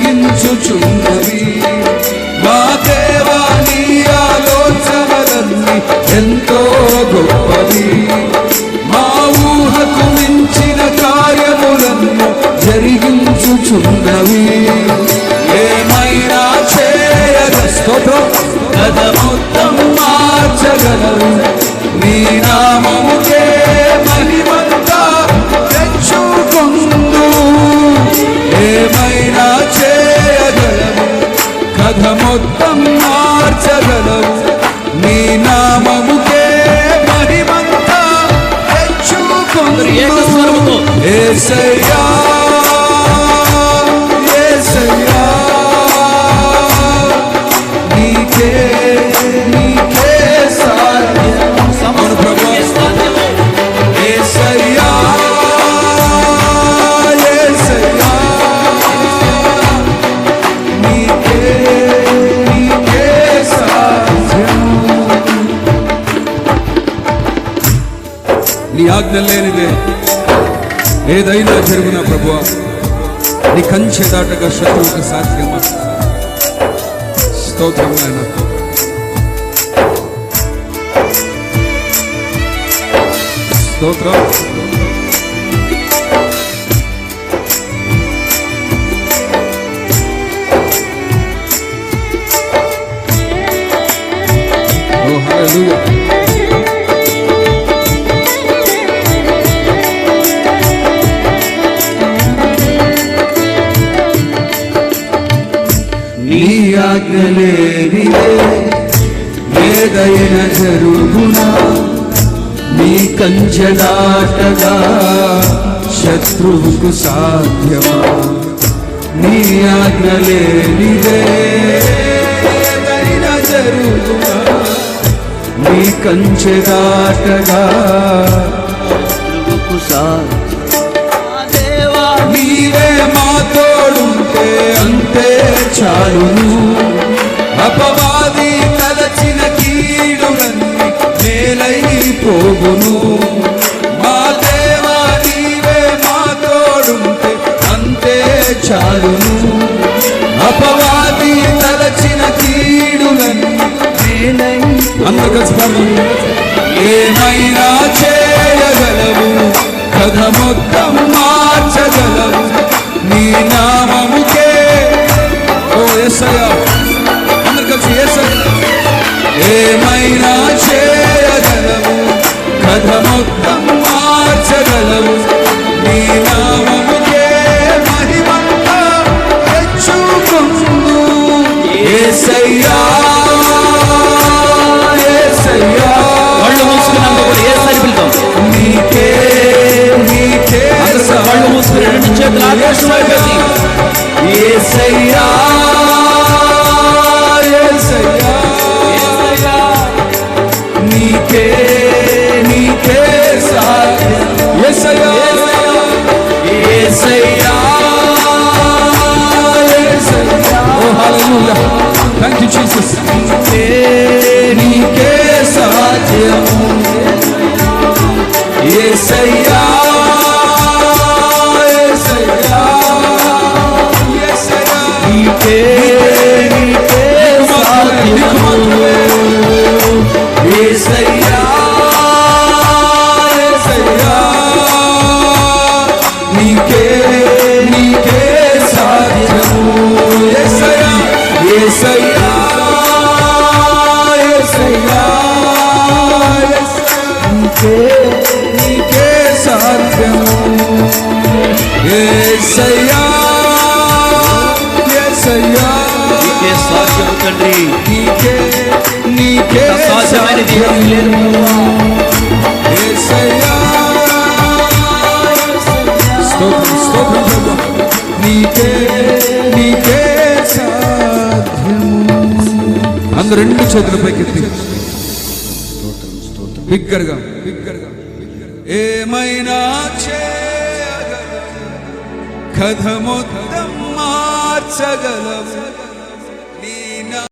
కలిగించుచున్నవి మా దేవా నీ ఆలోచనలన్నీ ఎంతో మార్చగలవు నీ నామముకే మహిమంతా. ఏసయ్యా ఏసయ్యా నీ ఆజ్ఞ లేనిదే ఏదైనా జరుగునా ప్రభు నీ కంచె దాటగా శత్రువుకు సాధ్యమా స్తోత్రం నాయన స్తోత్రం ఓ హల్లెలూయా ఏదైనా జరుగునా? నీ కంచెదాటగా శత్రువుకు సాధ్యమా? నీ ఆజ్ఞలేనిదే ఏదైనా జరుగునా? నీ కంచెదాటగా శత్రువుకు దేవా నీవే మా తోడుంటే అంతే చాలును మేలైపోగును మా దేవా నీవే మా తోడుంటే అంతే చాలును. అపవాది తలచిన అందరూ పాడదాం. ఏమైనా చేయగలవు? కథ మొత్తం మార్చగలవు. నీ నామముకే. ఓ ఎస్సయ్యా అందరు కలిసి ఏమైనా మొత్తం మార్చగలవు నీ నామముకే మహిమంతా తెచ్చుకుందు ఏసయ్యా ఏసయ్యా. కళ్ళు మూసుకున్నందుకు కూడా ఏ సరి పిలుతాం నీకే నీకే అందరూ కళ్ళు మూసుకుని రెండు చేతులు ఆకాశం. ఏసయ్యా ఏసయ్యా. తీయడం లేదు నీకే నీకే అందు రెండు చేతులపైకి బిగ్గరగా బిగ్గరగా. ఏమైనా కథమొత్తం మార్చగలవు.